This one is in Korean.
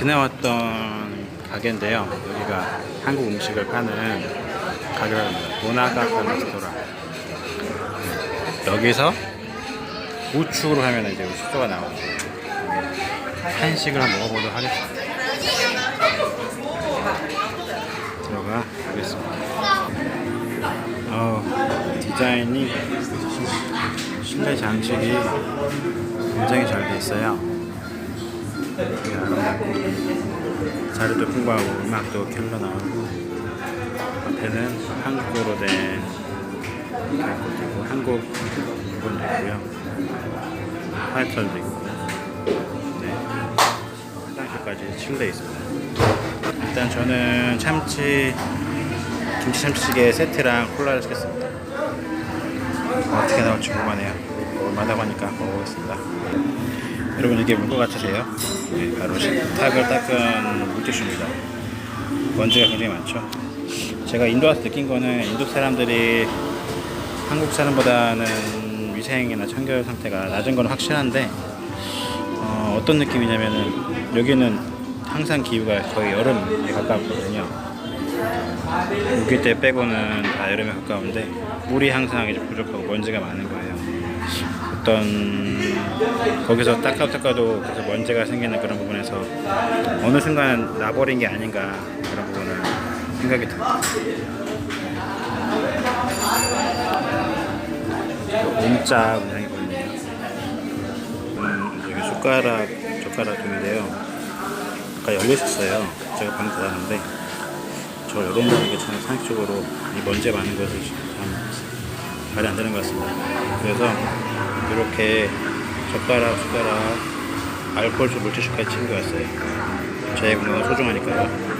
지나왔던 가게인데요. 여기가 한국 음식을 파는 가게라고 합니다. 모나가 레스토랑. 여기서 우측으로 하면 이제 숙소가 나오죠. 한식을 한번 먹어보도록 하겠습니다. 들어가 보겠습니다. 어, 디자인이 실내 장식이 굉장히 잘 돼 있어요. 자리도 풍부하고 음악도 켜러 나오고 앞에는 한국어로 된 그리고 한국 부분도 있고요. 화이트도 있고 네. 화장실까지 침대 있습니다. 일단 저는 참치 김치 참치찌개 세트랑 콜라를 시켰습니다. 어떻게 나올지 궁금하네요. 먹을만하고 하니까 먹어보겠습니다. 여러분 이게 뭔 것 같으세요? 네, 바로 식탁을 닦은 물티슈입니다. 먼지가 굉장히 많죠. 제가 인도 와서 느낀 거는 인도 사람들이 한국 사람보다는 위생이나 청결 상태가 낮은 건 확실한데 어, 떤 느낌이냐면은 여기는 항상 기후가 거의 여름에 가깝거든요. 6일 때 빼고는 다 여름에 가까운데 물이 항상 부족하고 먼지가 많은 거예요. 어떤 거기서 닦아도 닦아도 계속 먼지가 생기는 그런 부분에서 어느 순간 나버린 게 아닌가 그런 부분을 생각이 듭니다. 문자 문양이 보이네요. 음, 여기 숟가락 젓가락통인데요. 아까 열려 있었어요. 제가 방금 닫았는데 저 열어놓는 게참 상식적으로 이 먼지 많은 것을 참 말이 안 되는 것 같습니다. 그래서 이렇게 젓가락, 숟가락, 알코올수 물티슈까지 챙겨왔어요. 제 건강은 소중하니까요.